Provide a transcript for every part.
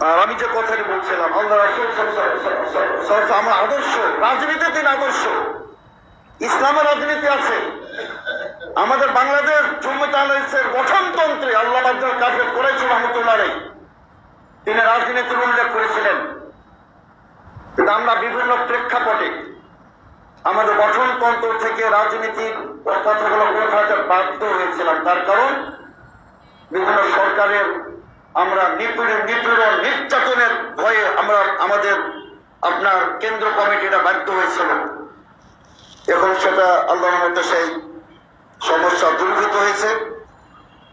আর আমি যে কথাটি বলছিলাম, আল্লাহ আমার আদর্শ রাজনীতি তিন আদর্শ। ইসলামের রাজনীতি আছে। আমাদের বাংলাদেশ জম্মু গঠনতন্ত্রে আল্লাহ আব্দুল কাফের করেছিল আলাইহি। তিনি রাজনীতির উল্লেখ করেছিলেন। কিন্তু আমরা বিভিন্ন প্রেক্ষাপটে আমাদের গঠনতন্ত্র থেকে রাজনীতির কথাগুলো বাধ্য হয়েছিলাম। তার কারণ বিভিন্ন সরকারের আমরা নিপীড়ন নিপীড়ন নির্যাতনের ভয়ে আমরা আমাদের আপনার কেন্দ্র কমিটিটা বাধ্য হয়েছিল। এখন সেটা আল্লাহর মধ্যে সেই সমস্যা দূরীভূত হয়েছে।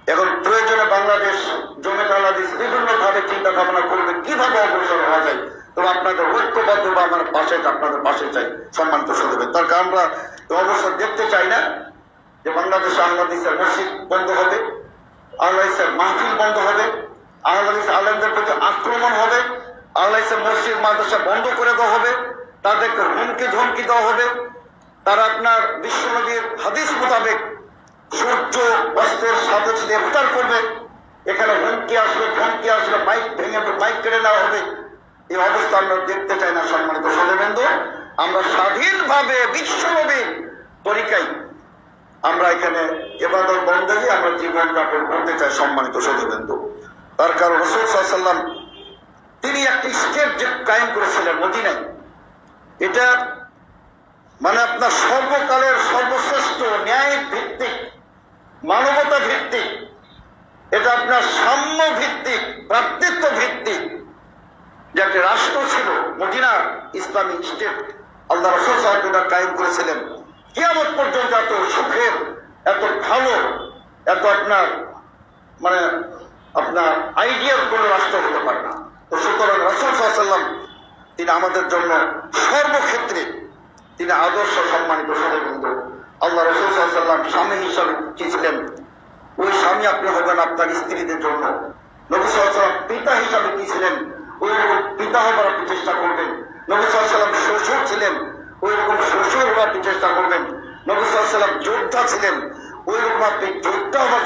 এখন প্রয়োজনে বাংলাদেশ জমি বাংলাদেশ বিভিন্ন ভাবে চিন্তা ভাবনা করবে, কীভাবে অগ্রসর হওয়া যায়। তবে আপনাদের ঐক্যবদ্ধ বা আমার পাশে, আপনাদের পাশে চাই, সম্মানিত সদবে তার কারণ আমরা অবসর দেখতে চাই না যে বাংলাদেশে আহ্লাদিসের মসজিদ বন্ধ হবে আহ্লাদিসের মাহফিল বন্ধ হবে। আহ্লাদিস আলমদের প্রতি আক্রমণ হবে আহ্লাদিসের মসজিদ, মাদ্রাসা বন্ধ করে দেওয়া হবে, তাদেরকে হুমকি ধমকি দেওয়া হবে। তারা আপনার বিশ্বনদীর হাদিস মোতাবেক সূর্য, অস্ত্রের সাথে সাথে ইফতার করবে। এখানে হুমকি আসবে, ধমকি আসবে, বাইক ভেঙে বাইক কেড়ে নেওয়া হবে। এই অবস্থা আমরা দেখতে চাই না সম্মানিত সদবেন্দু আমরা স্বাধীনভাবে বিশ্বনবীর তরিকায় আমরা এখানে এবাদত বন্ধে আমরা জীবন যাপন করতে চাই সম্মানিত সদবেন্দু তার কারণ রসুল সাল্লাম তিনি একটি স্টেট যে কায়েম করেছিলেন, মদিনায়। এটা মানে আপনার সর্বকালের সর্বশ্রেষ্ঠ ন্যায় ভিত্তিক মানবতা ভিত্তিক এটা আপনার সাম্য ভিত্তিক ভ্রাতৃত্ব ভিত্তিক যে একটি রাষ্ট্র ছিল মদিনা ইসলামিক স্টেট, আল্লাহ রসুল সাহেব কায়েম করেছিলেন। কিয়ামত পর্যন্ত এত সুখের, এত ভালো, এত আপনার মানে আপনার আইডিয়ার কোনো রাষ্ট্র হতে পারে না। তো সুতরাং রসুল সাল্লাম তিনি আমাদের জন্য সর্বক্ষেত্রে তিনি আদর্শ সম্মানিত সদবন্ধু আল্লাহ রসুল সাল্লাম স্বামী হিসাবে ছিলেন ওই স্বামী আপনি হবেন আপনার স্ত্রীদের জন্য। নবী সাল্লাম পিতা হিসাবে কি ছিলেন ওই রকম পিতা হবার আপনি চেষ্টা করবেন। নবী সাল্লাম শ্বশুর ছিলেন ওই রকম শ্বশুর হবার আপনি চেষ্টা করবেন। নবী সাল্লাম যোদ্ধা ছিলেন ওই রকম আপনি যোদ্ধা হবার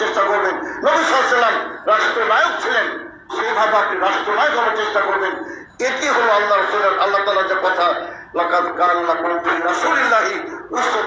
চেষ্টা করবেন নবী সাল্লাম রাষ্ট্রনায়ক ছিলেন সেইভাবে আপনি রাষ্ট্রনায়ক হবার চেষ্টা করবেন এটি হলো আল্লাহ রসুলের আল্লাহ তালা যে কথা লাকাত কান লাকুম ফি রাসূলিল্লাহি রসুল